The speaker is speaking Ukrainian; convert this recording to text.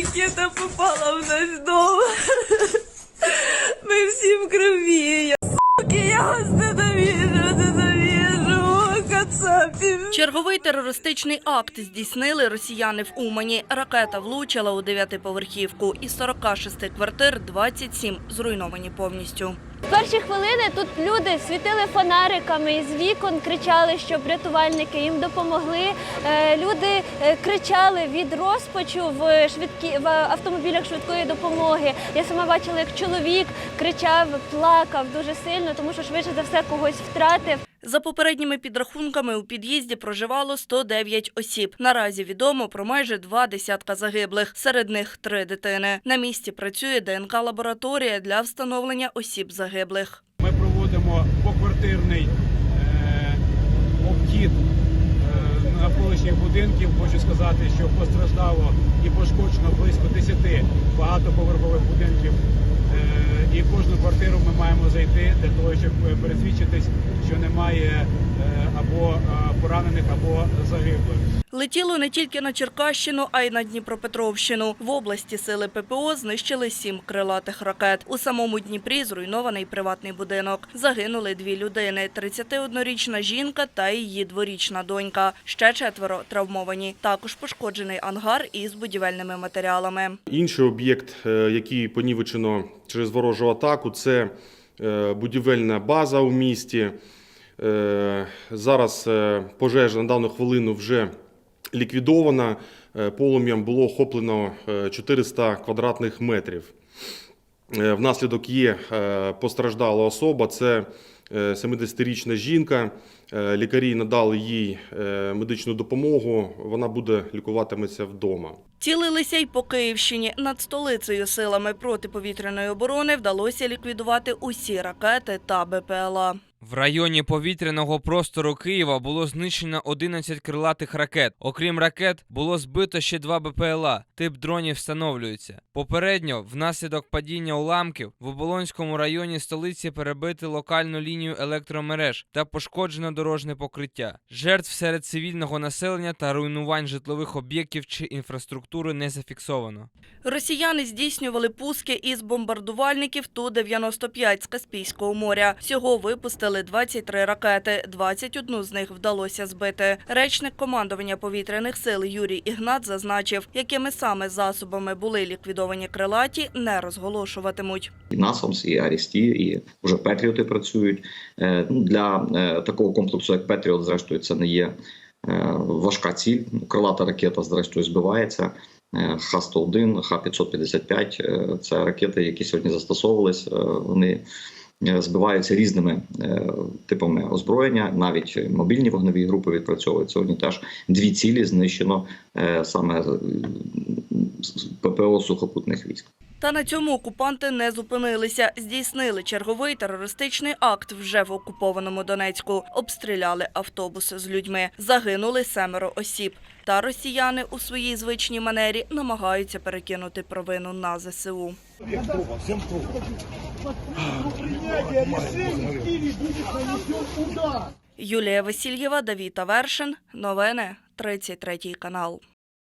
ракета попала в наш дом. Ми всі в крові. Я вас ненавижу, ненавижу. кацапів. Черговий терористичний акт здійснили росіяни в Умані. Ракета влучила у дев'ятиповерхівку. Із 46 квартир 27 зруйновані повністю. Перші хвилини тут люди світили фонариками з вікон кричали, щоб рятувальники їм допомогли. Е, Люди е, кричали від розпачу в швидкі в автомобілях швидкої допомоги. Я сама бачила, як чоловік кричав, плакав дуже сильно, тому що швидше за все когось втратив. За попередніми підрахунками у під'їзді проживало 109 осіб. Наразі відомо про майже два десятка загиблих. Серед них три дитини. На місці працює ДНК-лабораторія для встановлення осіб загиблих. Ми проводимо поквартирний е, обхід е, навколишніх будинків. Хочу сказати, що постраждало і пошкоджено близько 10 багатоповерхових будинків. Е, і кожну квартиру ми маємо зайти для того, щоб пересвідчитись, що немає або поранених, або загиблих. Летіло не тільки на Черкащину, а й на Дніпропетровщину. В області сили ППО знищили сім крилатих ракет. У самому Дніпрі зруйнований приватний будинок. Загинули дві людини: – 31-річна жінка та її дворічна донька. Ще четверо травмовані. Також пошкоджений ангар із будівельними матеріалами. Інший об'єкт, е, який понівечено через ворожу атаку, це е, будівельна база у місті. Е, Зараз е, пожежа на дану хвилину вже ліквідована. Е, Полум'ям було охоплено е, 400 квадратних метрів. Внаслідок є постраждала особа. Це е, 70-річна жінка. Лікарі надали їй медичну допомогу. Вона буде лікуватиметься вдома. Цілилися й по Київщині. Над столицею силами протиповітряної оборони вдалося ліквідувати усі ракети та БПЛА. В районі повітряного простору Києва було знищено 11 крилатих ракет. Окрім ракет, було збито ще два БПЛА. Тип дронів встановлюється. Попередньо, внаслідок падіння уламків, в Оболонському районі столиці перебити локальну лінію електромереж та пошкоджено дорожне покриття. Жертв серед цивільного населення та руйнувань житлових об'єктів чи інфраструктури не зафіксовано. Росіяни здійснювали пуски із бомбардувальників Ту-95 з Каспійського моря. Всього випустили 23 ракети, 21 з них вдалося збити. Речник командування повітряних сил Юрій Ігнат зазначив, якими саме засобами були ліквідовані крилаті, не розголошуватимуть. і НАСАМС, і Арісті, і вже Петріоти працюють. Е, ну, Для е, такого комплексу, як Петріот, зрештою, це не є е, важка ціль. Крилата ракета, зрештою, збивається. Е, Х-101, Х-555 е, це ракети, які сьогодні застосовувались. Е, Вони збиваються різними е, типами озброєння. Навіть мобільні вогневі групи відпрацьовують сьогодні. Теж дві цілі знищено е, саме е, ППО сухопутних військ. Та на цьому окупанти не зупинилися. Здійснили черговий терористичний акт вже в окупованому Донецьку. Обстріляли автобус з людьми. Загинули семеро осіб. Та росіяни у своїй звичній манері намагаються перекинути провину на ЗСУ. Юлія Васильєва, Давід Авершин. Новини 33 канал.